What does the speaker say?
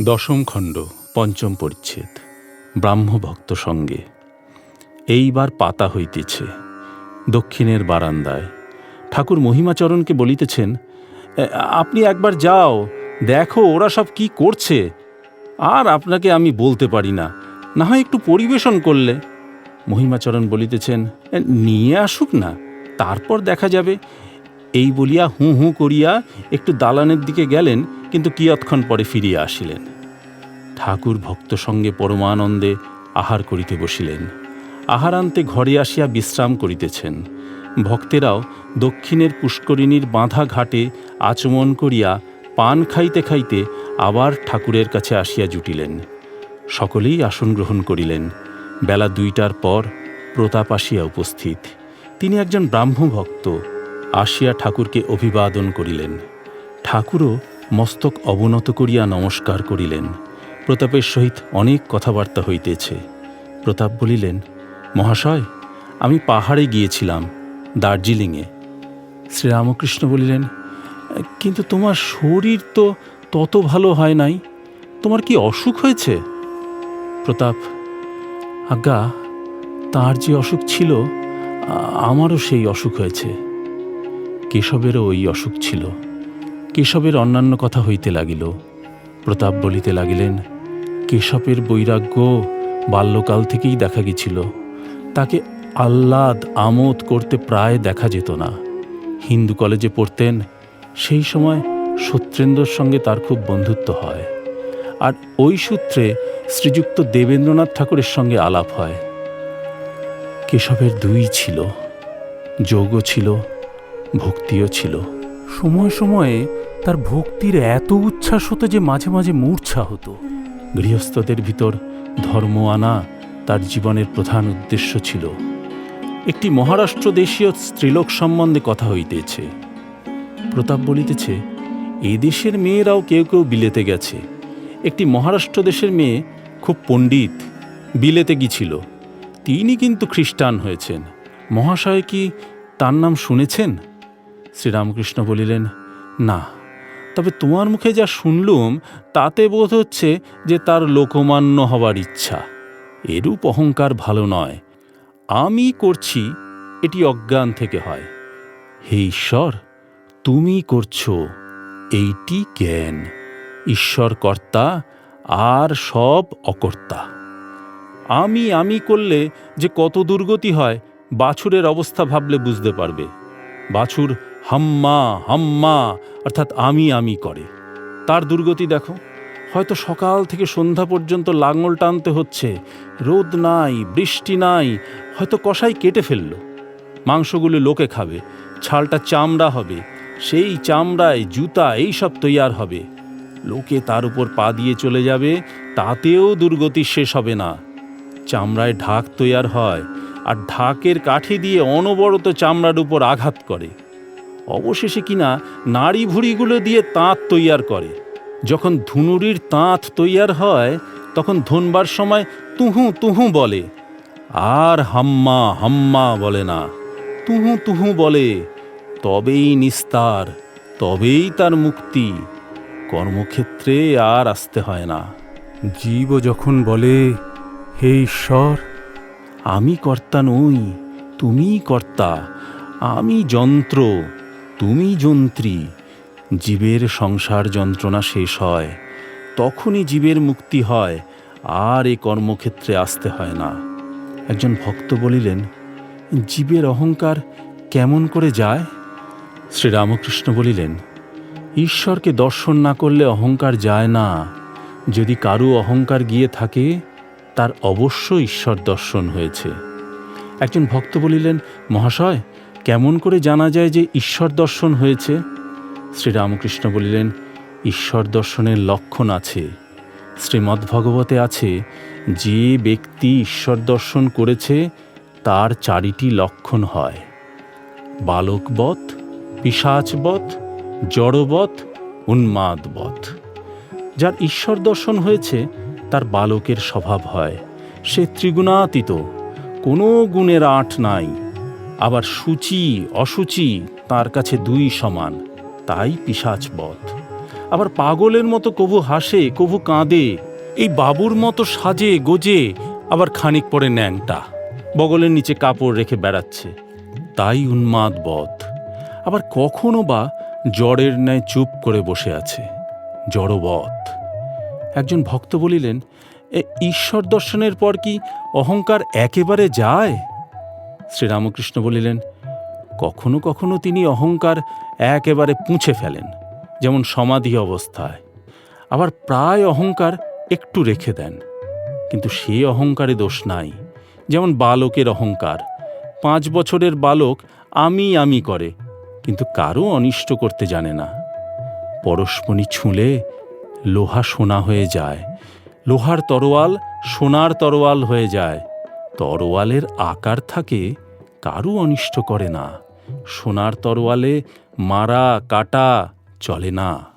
দশম খণ্ড, পঞ্চম পরিচ্ছেদ, ব্রাহ্মভক্ত সঙ্গে। এইবার পাতা হইতেছে, দক্ষিণের বারান্দায়। ঠাকুর মহিমাচরণকে বলিতেছেন আপনি একবার যাও, দেখো ওরা সব কি করছে। আর আপনাকে আমি বলতে পারি না না হয় একটু পরিবেশন করলে। মহিমাচরণ বলিতেছেন নিয়ে আসুক না, তারপর দেখা যাবে। এই বলিয়া হুঁ হুঁ করিয়া একটু দালানের দিকে গেলেন কিন্তু কিয়ৎক্ষণ পরে ফিরিয়া আসিলেন। ঠাকুর ভক্ত সঙ্গে পরমানন্দে আহার করিতে বসিলেন। আহারান্তে ঘরে আসিয়া বিশ্রাম করিতেছেন। ভক্তেরাও দক্ষিণের পুষ্করিণীর বাঁধা ঘাটে আচমন করিয়া পান খাইতে খাইতে আবার ঠাকুরের কাছে আসিয়া জুটিলেন। সকলেই আসন গ্রহণ করিলেন। বেলা দুইটার পর প্রতাপ আসিয়া উপস্থিত। তিনি একজন ব্রাহ্মভক্ত। আসিয়া ঠাকুরকে অভিবাদন করিলেন। ঠাকুরও মস্তক অবনত করিয়া নমস্কার করিলেন। প্রতাপের সহিত অনেক কথাবার্তা হইতেছে। প্রতাপ বলিলেন, মহাশয়, আমি পাহাড়ে গিয়েছিলাম, দার্জিলিংয়ে। শ্রীরামকৃষ্ণ বলিলেন, কিন্তু তোমার শরীর তো তত ভালো হয় নাই, তোমার কি অসুখ হয়েছে? প্রতাপ, আজ্ঞা, তার যে অসুখ ছিল আমারও সেই অসুখ হয়েছে। কেশবেরও ওই অসুখ ছিল। কেশবের অন্যান্য কথা হইতে লাগিল। প্রতাপ বলিতে লাগিলেন, কেশবের বৈরাগ্য বাল্যকাল থেকেই দেখা গেছিল। তাকে আহ্লাদ আমোদ করতে প্রায় দেখা যেত না। হিন্দু কলেজে পড়তেন, সেই সময় সত্যেন্দ্রর সঙ্গে তার খুব বন্ধুত্ব হয়। আর ওই সূত্রে শ্রীযুক্ত দেবেন্দ্রনাথ ঠাকুরের সঙ্গে আলাপ হয়। কেশবের দুই ছিল, যোগও ছিল, ভক্তিও ছিল। সময় সময়ে তার ভক্তির এত উচ্ছ্বাস হতো যে মাঝে মাঝে মূর্ছা হতো। গৃহস্থদের ভিতর ধর্ম আনা তার জীবনের প্রধান উদ্দেশ্য ছিল। একটি মহারাষ্ট্র দেশীয় স্ত্রীলোক সম্বন্ধে কথা হইতেছে। প্রতাপ বলিতেছে এই দেশের মেয়েরাও কেউ কেউ বিলেতে গেছে। একটি মহারাষ্ট্র দেশের মেয়ে খুব পণ্ডিত, বিলেতে গিয়েছিল। তিনি কিন্তু খ্রিস্টান হয়েছেন। মহাশয় কি তার নাম শুনেছেন? শ্রীরামকৃষ্ণ বলিলেন, না, তবে তোমার মুখে যা শুনলুম, তাতে বোধ হচ্ছে যে তার লোকমান্য হবার ইচ্ছা। এরূপ অহংকার ভালো নয়। আমি করছি, এটি অজ্ঞান থেকে হয়। হে ঈশ্বর, তুমি করছ, এইটি জ্ঞান। ঈশ্বর কর্তা আর সব অকর্তা। আমি আমি করলে যে কত দুর্গতি হয়, বাছুরের অবস্থা ভাবলে বুঝতে পারবে। বাছুর হাম্মা হাম্মা, অর্থাৎ আমি আমি করে। তার দুর্গতি দেখো। হয়তো সকাল থেকে সন্ধ্যা পর্যন্ত লাঙল টানতে হচ্ছে। রোদ নাই, বৃষ্টি নাই, হয়তো কষাই কেটে ফেলল। মাংসগুলো লোকে খাবে, ছালটা চামড়া হবে, সেই চামড়ায় জুতা, এই সব তৈয়ার হবে। লোকে তার উপর পা দিয়ে চলে যাবে, তাতেও দুর্গতি শেষ হবে না। চামড়ায় ঢাক তৈয়ার হয়, আর ঢাকের কাঠি দিয়ে অনবরত চামড়ার উপর আঘাত করে। অবশেষে কিনা নাড়ি ভুড়িগুলো দিয়ে তাঁত তৈয়ার করে। যখন ধুনুরির তাঁত তৈয়ার হয় তখন ধনবার সময় তুহু তুহু বলে। আর হাম্মা হাম্মা বলে না তুহু তুহু বলে। তবেই নিস্তার তবেই তার মুক্তি। কর্মক্ষেত্রে আর আসতে হয় না। জীব যখন বলে হে ঈশ্বর আমি কর্তা নই তুমিই কর্তা আমি যন্ত্র তুমি যন্ত্রী, জীবের সংসার যন্ত্রণা শেষ হয়, তখনই জীবের মুক্তি হয়, আর এ কর্মক্ষেত্রে আসতে হয় না। একজন ভক্ত বলিলেন, জীবের অহংকার কেমন করে যায়? শ্রীরামকৃষ্ণ বলিলেন, ঈশ্বরকে দর্শন না করলে অহংকার যায় না। যদি কারু অহংকার গিয়ে থাকে, তার অবশ্য ঈশ্বর দর্শন হয়েছে। একজন ভক্ত বলিলেন, মহাশয় কেমন করে জানা যায় যে ঈশ্বর দর্শন হয়েছে? শ্রীরামকৃষ্ণ বলিলেন, ঈশ্বর দর্শনের লক্ষণ আছে। শ্রীমদ্ভগবতে আছে, যে ব্যক্তি ঈশ্বর দর্শন করেছে, তার চারিটি লক্ষণ হয়। বালকবধ পিসাচবৎ জড়বৎ উন্মাদবধ যার ঈশ্বর দর্শন হয়েছে, তার বালকের স্বভাব হয়। সে ত্রিগুণাতীত, কোনো গুণের আঁট নাই। আবার সূচি অসুচি তার কাছে দুই সমান তাই পিসাচবধ আবার পাগলের মতো কভু হাসে কভু কাঁদে এই বাবুর মতো সাজে গোজে আবার খানিক পরে ন্যাংটা বগলের নিচে কাপড় রেখে বেড়াচ্ছে তাই উন্মাদ বধ। আবার কখনো বা জড়ের ন্যায় চুপ করে বসে আছে জড়বধ একজন ভক্ত বলিলেন "এ, ঈশ্বর দর্শনের পর কি অহংকার একেবারে যায়? শ্রীরামকৃষ্ণ বলিলেন, কখনো কখনো তিনি অহংকার একেবারে পুঁছে ফেলেন, যেমন সমাধি অবস্থায়। আবার প্রায় অহংকার একটু রেখে দেন, কিন্তু সে অহংকারে দোষ নাই, যেমন বালকের অহংকার। পাঁচ বছরের বালক আমি আমি করে, কিন্তু কারও অনিষ্ট করতে জানে না। পরশমণি ছুঁলে লোহা সোনা হয়ে যায়, লোহার তরোয়াল সোনার তরোয়াল হয়ে যায়, তরোয়ালের আকার থাকে কারও অনিষ্ট করে না। সোনার তরোয়ালে মারা কাটা চলে না।